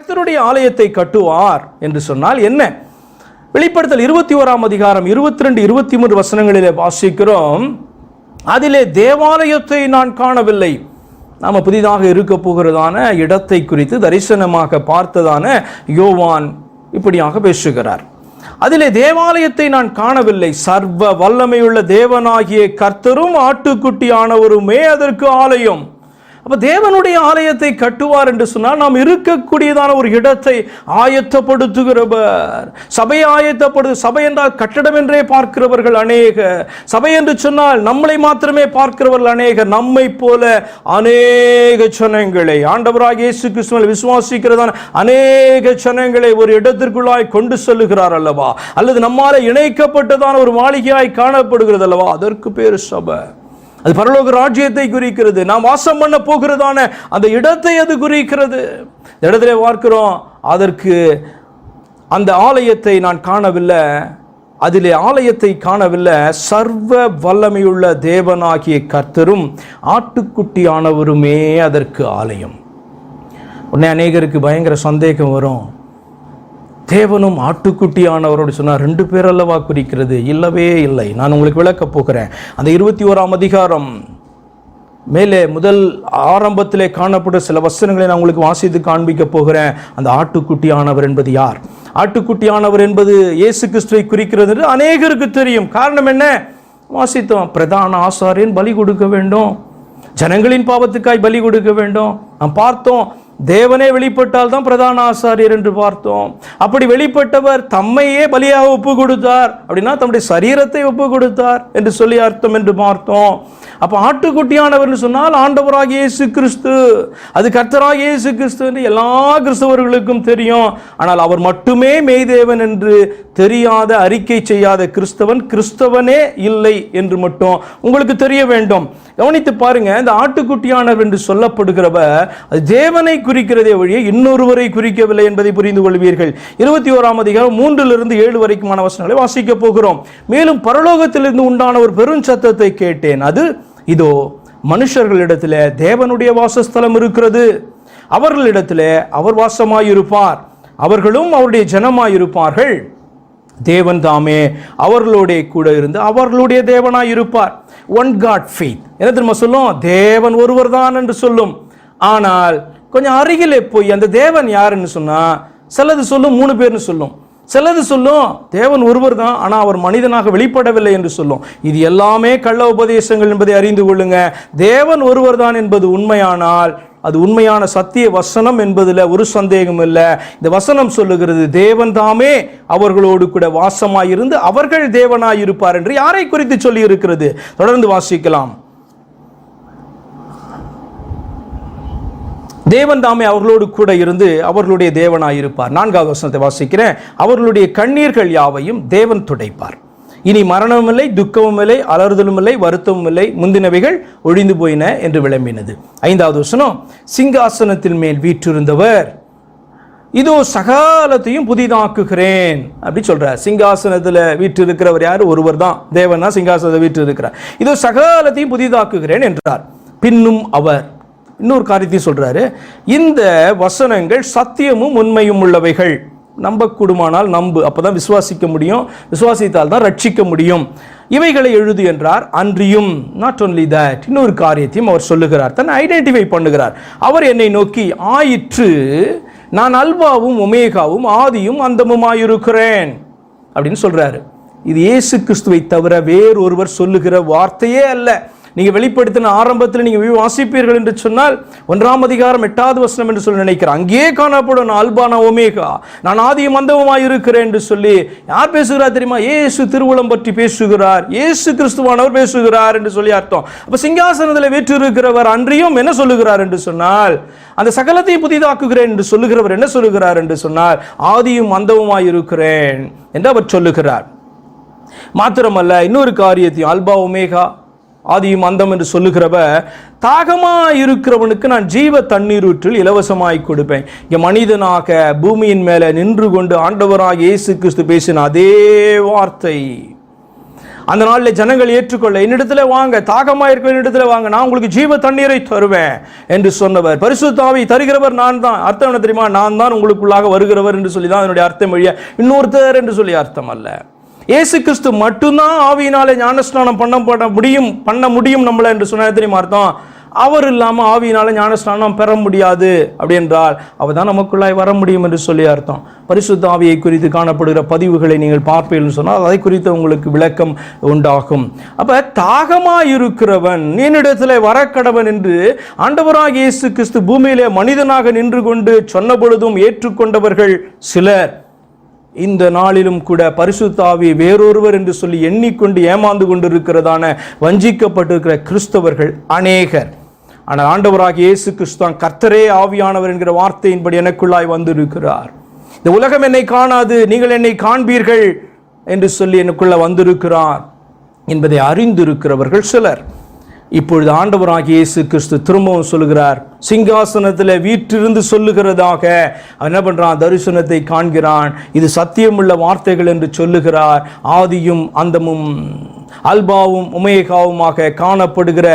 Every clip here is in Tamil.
கர்த்தருடைய ஆலயத்தை கட்டுவார் என்று சொன்னால் என்ன? வெளிப்படுத்தல் இருபத்தி ஓராம் அதிகாரம் இருபத்தி ரெண்டு இருபத்தி மூன்று வசனங்களிலே வாசிக்கிறோம். அதிலே தேவாலயத்தை நான் காணவில்லை. நாம் புதிதாக இருக்க போகிறதான இடத்தை குறித்து தரிசனமாக பார்த்ததான யோவான் இப்படியாக பேசுகிறார். அதிலே தேவாலயத்தை நான் காணவில்லை. சர்வ வல்லமையுள்ள தேவனாகிய கர்த்தரும் ஆட்டுக்குட்டியானவருமே அதற்கு ஆலயம். அப்போ தேவனுடைய ஆலயத்தை கட்டுவார் என்று சொன்னால் நாம் இருக்கக்கூடியதான ஒரு இடத்தை ஆயத்தப்படுத்துகிறவர். சபையை ஆயத்தப்படு சபை என்றால் கட்டடம் என்றே பார்க்கிறவர்கள் அநேக சபை என்று சொன்னால் நம்மளை மாத்திரமே பார்க்கிறவர்கள் அநேக நம்மை போல அநேக ஜனங்களை. ஆண்டவராக இயேசு கிறிஸ்துவில் விசுவாசிக்கிறதான அநேக ஜனங்களை ஒரு இடத்திற்குள்ளாய் கொண்டு செல்லுகிறார் அல்லவா? அல்லது நம்மால இணைக்கப்பட்டதான ஒரு மாளிகையாய் காணப்படுகிறது அல்லவா? அதற்கு பேர் சபை. அது பரலோக ராஜ்யத்தை குறிக்கிறது. நாம் வாசம் பண்ண போகிறதான அந்த இடத்தை அது குறிக்கிறது. இந்த இடத்துல பார்க்கிறோம் அதற்கு அந்த ஆலயத்தை நான் காணவில்லை. அதிலே ஆலயத்தை காணவில்லை. சர்வ வல்லமையுள்ள தேவனாகிய கர்த்தரும் ஆட்டுக்குட்டியானவருமே அதற்கு ஆலயம். உடனே அநேகருக்கு பயங்கர சந்தேகம் வரும். தேவனும் ஆட்டுக்குட்டியானவரோடு சொன்னார் ரெண்டு பேர் அல்லவா குறிக்கிறது இல்லவே இல்லை. நான் உங்களுக்கு விளக்கப் போகிறேன். அந்த இருபத்தி ஓராம் அதிகாரம் மேலே முதல் ஆரம்பத்திலே காணப்படும் சில வசனங்களை நான் உங்களுக்கு வாசித்து காண்பிக்க போகிறேன். அந்த ஆட்டுக்குட்டியானவர் என்பது யார்? ஆட்டுக்குட்டியானவர் என்பது இயேசு கிறிஸ்துவை குறிக்கிறது என்று அநேகருக்கு தெரியும். காரணம் என்ன? வாசித்தோம். பிரதான ஆசாரியன் பலி கொடுக்க வேண்டும். ஜனங்களின் பாவத்துக்காய் பலி கொடுக்க வேண்டும். நாம் பார்த்தோம். தேவனே வெளிப்பட்டால் தான் பிரதான ஆசாரியர் என்று பார்த்தோம். அப்படி வெளிப்பட்டவர் தம்மையே பலியாக ஒப்பு கொடுத்தார் அப்படின்னா தம்முடைய சரீரத்தை ஒப்பு கொடுத்தார் என்று சொல்லி அர்த்தம் என்று பார்த்தோம். அப்போ ஆட்டுக்குட்டியானவர் சொன்னால் ஆண்டவராக இயேசு கிறிஸ்து அது கர்த்தராக இயேசு கிறிஸ்து என்று எல்லா கிறிஸ்தவர்களுக்கும் தெரியும். ஆனால் அவர் மட்டுமே மெய்தேவன் என்று தெரியாத அறிக்கை செய்யாத கிறிஸ்தவன் கிறிஸ்தவனே இல்லை என்று மட்டும் உங்களுக்கு தெரிய வேண்டும். கவனித்து பாருங்க இந்த ஆட்டுக்குட்டியானவர் என்று சொல்லப்படுகிறவர் அது தேவனை குறிக்கிறதே வழியே இன்னொருவரை குறிக்கவில்லை என்பதை புரிந்து கொள்வீர்கள். இருபத்தி ஓராம் அதிகாரம் மூன்றிலிருந்து ஏழு வரைக்குமான வசனங்களை வாசிக்க போகிறோம். மேலும் பரலோகத்திலிருந்து உண்டான ஒரு பெரும் சத்தத்தை கேட்டேன். அது இதோ மனுஷர்களிடத்தில் தேவனுடைய வாசஸ்தலம் இருக்கிறது. அவர்களிடத்தில் அவர் வாசமாயிருப்பார். அவர்களும் அவருடைய ஜனமாயிருப்பார்கள். தேவன் தாமே அவர்களுடைய கூட இருந்து அவர்களுடைய தேவனாய் இருப்பார் ஒன் காட் ஃபெய்த் என்ன தெரியுமா சொல்லும்? தேவன் ஒருவர் தான் என்று சொல்லும். ஆனால் கொஞ்சம் அருகிலே போய் அந்த தேவன் யாருன்னு சொன்னால் சிலது சொல்லும் மூணு பேர்னு சொல்லும். சிலது சொல்லும் தேவன் ஒருவர் தான் ஆனால் அவர் மனிதனாக வெளிப்படவில்லை என்று சொல்லும். இது எல்லாமே கள்ள உபதேசங்கள் என்பதை அறிந்து கொள்ளுங்க. தேவன் ஒருவர் தான் என்பது உண்மையானால் அது உண்மையான சத்திய வசனம் என்பதில் ஒரு சந்தேகம் இல்லை. இந்த வசனம் சொல்லுகிறது தேவன் தாமே அவர்களோடு கூட வாசமாயிருந்து அவர்கள் தேவனாயிருப்பார் என்று யாரை குறித்து சொல்லி இருக்கிறது தொடர்ந்து வாசிக்கலாம். தேவன் தாமே அவர்களோடு கூட இருந்து அவர்களுடைய தேவனாயிருப்பார். நான்காவது வசனத்தை வாசிக்கிறேன். அவர்களுடைய கண்ணீர்கள் யாவையும் தேவன் துடைப்பார். இனி மரணமும் இல்லை துக்கமும் இல்லை அலறுதலும் இல்லை வருத்தமும் இல்லை முந்தினவைகள் ஒழிந்து போயின என்று விளம்பினது. ஐந்தாவது வசனம் சிங்காசனத்தின் மேல் வீற்றிருந்தவர் இதோ சகாலத்தையும் புதிதாக்குகிறேன். அப்படி சொல்கிறார் சிங்காசனத்தில் வீட்டு இருக்கிறவர் யார்? ஒருவர் தான். தேவன் தான் சிங்காசனத்தை வீட்டு இருக்கிறார் இதோ சகாலத்தையும் புதிதாக்குகிறேன் என்றார். பின்னும் அவர். இன்னொரு காரியத்தையும் சொல்கிறாரு இந்த வசனங்கள் சத்தியமும் உண்மையும் உள்ளவைகள். நம்பக்கூடுமானால் நம்பு. அப்பதான் விசுவாசிக்க முடியும். விசுவாசித்தால் தான் ரட்சிக்க முடியும். இவைகளை எழுது என்றார் அன்றியும் நாட் ஒன்லி தட் இன்னொரு காரியத்தையும் அவர் சொல்லுகிறார். தன்னை ஐடென்டிஃபை பண்ணுகிறார். அவர் என்னை நோக்கி ஆயிற்று நான் அல்வாவும் ஒமேகாவும் ஆதியும் அந்தமுமாயிருக்கிறேன். அப்படின்னு சொல்கிறாரு இது இயேசு கிறிஸ்துவை தவிர வேறொருவர் சொல்லுகிற வார்த்தையே அல்ல. நீங்கள் வெளிப்படுத்தின ஆரம்பத்தில் நீங்கள் வாசிப்பீர்கள் என்று சொன்னால் ஒன்றாம் அதிகாரம் எட்டாவது வசனம் என்று சொல்லி நினைக்கிறேன் அங்கேயே காணப்படும் நான் அல்பானா ஒமேகா. நான் ஆதியும் மந்தவமாய் இருக்கிறேன் என்று சொல்லி யார் பேசுகிறார் தெரியுமா? ஏசு திருவுளம் பற்றி பேசுகிறார். ஏசு கிறிஸ்துவானவர் பேசுகிறார் என்று சொல்லி அர்த்தம். அப்போ சிங்காசனத்தில் வீற்றிருக்கிறவர் அன்றியும் என்ன சொல்லுகிறார் என்று சொன்னால் அந்த சகலத்தை புதிதாக்குகிறேன் என்று சொல்லுகிறவர் என்ன சொல்லுகிறார் என்று சொன்னால் ஆதியும் மந்தவுமாய் இருக்கிறேன் என்று அவர் சொல்லுகிறார். மாத்திரமல்ல இன்னொரு காரியத்தையும் அல்பா ஒமேகா ஆதியும் அந்தம் என்று சொல்லுகிறவ தாகமா இருக்கிறவனுக்கு நான் ஜீவ தண்ணீரூற்றில் இலவசமாய் கொடுப்பேன். இங்கே மனிதனாக பூமியின் மேலே நின்று கொண்டு ஆண்டவராக இயேசு கிறிஸ்து பேசின அதே வார்த்தை. அந்த நாளில் ஜனங்கள் ஏற்றுக்கொள்ள என்னிடத்துல வாங்க தாகமாக இருக்கிற என்னிடத்துல வாங்க நான் உங்களுக்கு ஜீவ தண்ணீரை தருவேன் என்று சொன்னவர். பரிசுத்தாவை தருகிறவர் நான் தான். அர்த்தம் என்ன தெரியுமா? நான் தான் உங்களுக்குள்ளாக வருகிறவர் என்று சொல்லி தான் அதனுடைய அர்த்தம் வழியா இன்னொருத்தர் என்று சொல்லி அர்த்தம் அல்ல. இயேசு கிறிஸ்து மட்டும்தான் ஆவியினாலே ஞானஸ்நானம் பண்ண முடியும் பண்ண முடியும் நம்மளை என்று சொன்ன தெரியுமா அர்த்தம்? அவர் இல்லாமல் ஆவியினால ஞானஸ்நானம் பெற முடியாது அப்படி என்றால் அவர் தான் நமக்குள்ளாய் வர முடியும் என்று சொல்லி அர்த்தம். பரிசுத்த ஆவியை குறித்து காணப்படுகிற பதிவுகளை நீங்கள் பார்ப்பீர்கள் சொன்னால் அதை குறித்து உங்களுக்கு விளக்கம் உண்டாகும். அப்ப தாகமாக இருக்கிறவன் என்னிடத்தில் வரக்கடவன் என்று ஆண்டவராக இயேசு கிறிஸ்து பூமியிலே மனிதனாக நின்று கொண்டு சொன்ன பொழுதும் ஏற்றுக்கொண்டவர்கள் சிலர். இந்த நாளிலும் கூட பரிசுத்தாவி வேறொருவர் என்று சொல்லி எண்ணிக்கொண்டு ஏமாந்து கொண்டிருக்கிறதான வஞ்சிக்கப்பட்டிருக்கிற கிறிஸ்தவர்கள் அநேகர். ஆனால் ஆண்டவராக இயேசு கிறிஸ்துவான் கர்த்தரே ஆவியானவர் என்கிற வார்த்தையின்படி எனக்குள்ளாய் வந்திருக்கிறார். இந்த உலகம் என்னை காணாது நீங்கள் என்னை காண்பீர்கள் என்று சொல்லி எனக்குள்ள வந்திருக்கிறார் என்பதை அறிந்திருக்கிறவர்கள் சிலர். இப்பொழுது ஆண்டவராக இயேசு கிறிஸ்து திரும்பவும் சொல்லுகிறார். சிங்காசனத்தில் வீற்றிருந்து சொல்லுகிறதாக. அவன் என்ன பண்ணுறான் தரிசனத்தை காண்கிறான். இது சத்தியமுள்ள வார்த்தைகள் என்று சொல்லுகிறார். ஆதியும் அந்தமும் அல்பாவும் உமேகாவுமாக காணப்படுகிற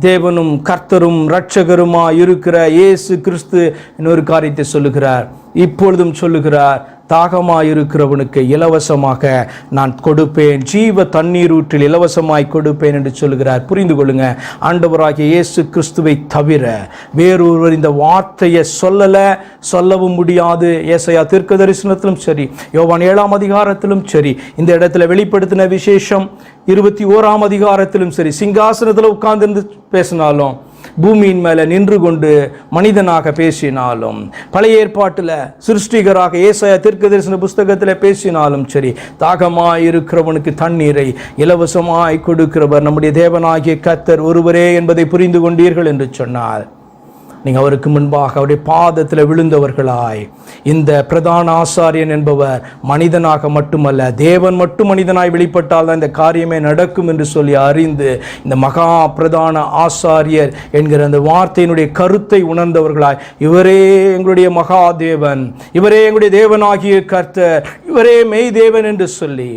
தேவனும் கர்த்தரும் இரட்சகருமா இருக்கிற இயேசு கிறிஸ்து இன்னொரு காரியத்தை சொல்லுகிறார். இப்பொழுதும் சொல்லுகிறார். தாகமாயிருக்கிறவனுக்கு இலவசமாக நான் கொடுப்பேன். ஜீவ தண்ணீர் ஊற்றில் இலவசமாய் கொடுப்பேன் என்று சொல்கிறார் புரிந்து கொள்ளுங்க. ஆண்டவராகிய இயேசு கிறிஸ்துவை தவிர வேறொருவர் இந்த வார்த்தையை சொல்லலை சொல்லவும் முடியாது. ஏசையா தீர்க்க தரிசனத்திலும் சரி யோவான் ஏழாம் அதிகாரத்திலும் சரி இந்த இடத்துல வெளிப்படுத்தின விசேஷம் இருபத்தி ஓராம் அதிகாரத்திலும் சரி சிங்காசனத்தில் உட்கார்ந்திருந்து பேசினாலும் பூமியின் மேலே நின்று கொண்டு மனிதனாக பேசினாலும் பழைய ஏற்பாட்டில் சிருஷ்டிகராக ஏசாயா தீர்க்க தரிசன புஸ்தகத்தில் பேசினாலும் சரி தாகமாய் இருக்கிறவனுக்கு தண்ணீரை இலவசமாய் கொடுக்கிறவர் நம்முடைய தேவனாகிய கத்தர் ஒருவரே என்பதை புரிந்து கொண்டீர்கள் என்று சொன்னார். நீங்கள் அவருக்கு முன்பாக அவருடைய பாதத்தில் விழுந்தவர்களாய். இந்த பிரதான ஆசாரியன் என்பவர் மனிதனாக மட்டுமல்ல தேவன் மட்டும் மனிதனாய் வெளிப்பட்டால் தான் இந்த காரியமே நடக்கும் என்று சொல்லி அறிந்து இந்த மகா பிரதான ஆசாரியர் என்கிற அந்த வார்த்தையினுடைய கருத்தை உணர்ந்தவர்களாய். இவரே எங்களுடைய மகாதேவன் இவரே எங்களுடைய தேவனாகிய கர்த்தர் இவரே மெய் தேவன் என்று சொல்லி.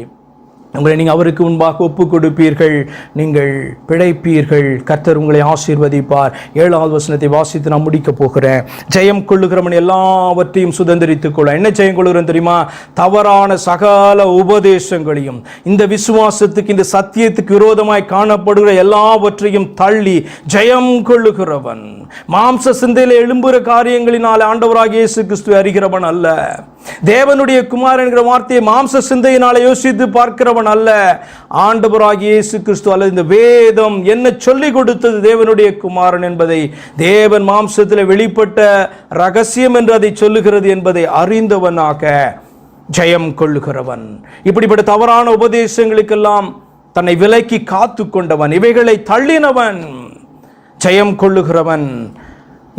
உங்களை நீங்கள் அவருக்கு முன்பாக ஒப்பு கொடுப்பீர்கள் நீங்கள் பிழைப்பீர்கள். கர்த்தர் உங்களை ஆசீர்வதிப்பார். ஏழாவது வசனத்தை வாசித்து நான் முடிக்கப் போகிறேன். ஜெயம் கொள்ளுகிறவன் எல்லாவற்றையும் சுதந்திரித்துக் கொள்ள என்ன ஜெயம் கொள்ளுகிறேன் தெரியுமா? தவறான சகல உபதேசங்களையும். இந்த விசுவாசத்துக்கு இந்த சத்தியத்துக்கு விரோதமாய் காணப்படுகிற எல்லாவற்றையும் தள்ளி ஜெயம் கொள்ளுகிறவன். மாம்ச சிந்தையில் எழும்புகிற காரியங்களினால் ஆண்டவராக இயேசு கிறிஸ்து அறிகிறவன் அல்ல. தேவனுடைய குமார் என்கிற வார்த்தையை மாம்ச சிந்தையினால யோசித்து பார்க்கிறவன் அல்ல. ஆண்டவராகிய இயேசு கிறிஸ்து அல்லது இந்த வேதம் என்ன சொல்லிக் கொடுத்தது தேவனுடைய குமாரன் என்பதை தேவன் மாம்சத்தில் வெளிப்பட்ட ரகசியம் என்று அதை சொல்லுகிறது என்பதை அறிந்தவனாக ஜெயம் கொள்ளுகிறவன். இப்படிப்பட்ட தவறான உபதேசங்களுக்கெல்லாம் தன்னை விலக்கி காத்து கொண்டவன் இவைகளை தள்ளினவன் ஜெயம் கொள்ளுகிறவன்.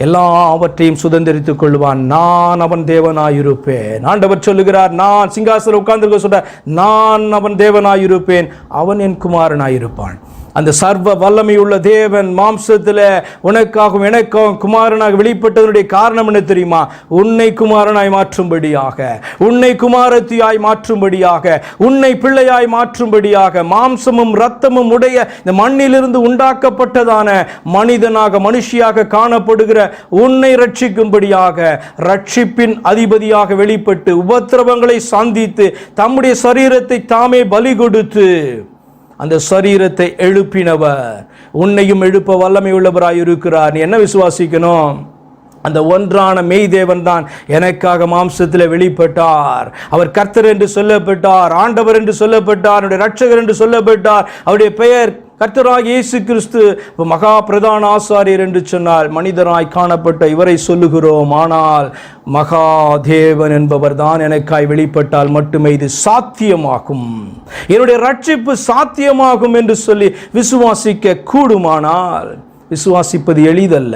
எல்லாவற்றையும் சுதந்திரித்துக் கொள்வான் நான் அவன் தேவனாயிருப்பேன். ஆண்டவர் சொல்லுகிறார் நான் சிங்காசனம் உட்கார்ந்து சொல்ற நான் அவன் தேவனாயிருப்பேன். அவன் என் குமாரனாயிருப்பான். அந்த சர்வ வல்லமையுள்ள தேவன் மாம்சத்தில் உனக்காகவும் எனக்காகவும் குமாரனாக வெளிப்பட்டதனுடைய காரணம் என்ன தெரியுமா? உன்னை குமாரனாய் மாற்றும்படியாக உன்னை குமாரத்தியாய் மாற்றும்படியாக உன்னை பிள்ளையாய் மாற்றும்படியாக மாம்சமும் இரத்தமும் உடைய இந்த மண்ணிலிருந்து உண்டாக்கப்பட்டதான மனிதனாக மனுஷியாக காணப்படுகிற உன்னை ரட்சிக்கும்படியாக ரட்சிப்பின் அதிபதியாக வெளிப்பட்டு உபத்திரவங்களை சந்தித்து தம்முடைய சரீரத்தை தாமே பலி கொடுத்து அந்த சரீரத்தை எழுப்பினவர். உன்னையும் எழுப்ப வல்லமை உள்ளவராய் இருக்கிறார் நீ என்ன விசுவாசிக்கணும்? அந்த ஒன்றான மெய் தேவன் தான் எனக்காக மாம்சத்தில் வெளிப்பட்டார். அவர் கர்த்தர் என்று சொல்லப்பட்டார் ஆண்டவர் என்று சொல்லப்பட்டார் அவருடைய ரட்சகர் என்று சொல்லப்பட்டார். அவருடைய பெயர் கர்த்தராக இயேசு கிறிஸ்து மகா பிரதான ஆசாரியர் என்று சொன்னால் மனிதராய் காணப்பட்ட இவரை சொல்லுகிறோம். ஆனால் மகா தேவன் என்பவர் தான் எனக்காய் வெளிப்பட்டால் மட்டுமே இது சாத்தியமாகும். என்னுடைய ரட்சிப்பு சாத்தியமாகும் என்று சொல்லி விசுவாசிக்க கூடுமானால் விசுவாசிப்பது எளிதல்ல.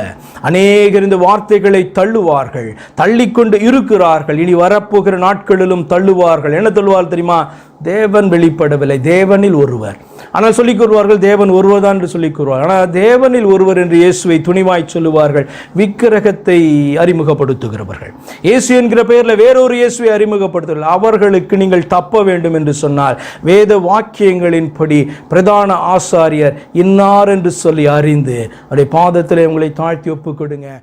அநேகர் இந்த வார்த்தைகளை தள்ளுவார்கள் தள்ளிக்கொண்டு இருக்கிறார்கள். இனி வரப்போகிற நாட்களிலும் தள்ளுவார்கள். என்ன தள்ளுவார் தெரியுமா? தேவன் வெளிப்படவில்லை. தேவனில் ஒருவர். ஆனால் சொல்லிக் கூறுவார்கள் தேவன் ஒருவர் தான் என்று சொல்லிக் கூறுவார் ஆனால் தேவனில் ஒருவர் என்று இயேசுவை துணிவாய் சொல்லுவார்கள் விக்கிரகத்தை அறிமுகப்படுத்துகிறவர்கள். இயேசு என்கிற பெயரில் வேறொரு இயேசுவை அறிமுகப்படுத்துகிறார்கள். அவர்களுக்கு நீங்கள் தப்ப வேண்டும் என்று சொன்னால் வேத வாக்கியங்களின்படி பிரதான ஆசாரியர் இன்னார் என்று சொல்லி அறிந்து அவருடைய பாதத்தில் உங்களை தாழ்த்தி ஒப்புக்கொடுங்க.